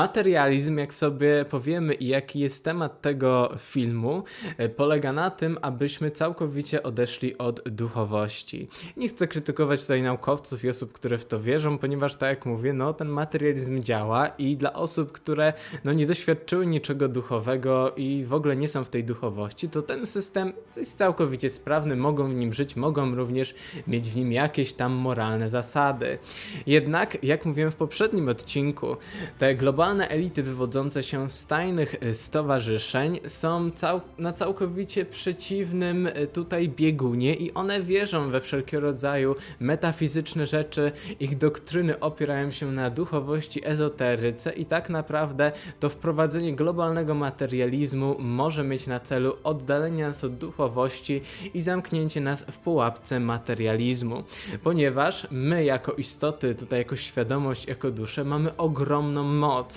Materializm, jak sobie powiemy i jaki jest temat tego filmu, e, polega na tym, abyśmy całkowicie odeszli od duchowości. Nie chcę krytykować tutaj naukowców i osób, które w to wierzą, ponieważ tak jak mówię, no ten materializm działa i dla osób, które no nie doświadczyły niczego duchowego i w ogóle nie są w tej duchowości, to ten system jest całkowicie sprawny, mogą w nim żyć, mogą również mieć w nim jakieś tam moralne zasady. Jednak, jak mówiłem w poprzednim odcinku, te globalne elity wywodzące się z tajnych y, stowarzyszeń są cał na całkowicie przeciwnym y, tutaj biegunie i one wierzą we wszelkiego rodzaju metafizyczne rzeczy, ich doktryny opierają się na duchowości, ezoteryce i tak naprawdę to wprowadzenie globalnego materializmu może mieć na celu oddalenie nas od duchowości i zamknięcie nas w pułapce materializmu, ponieważ my jako istoty, tutaj jako świadomość, jako dusze mamy ogromną moc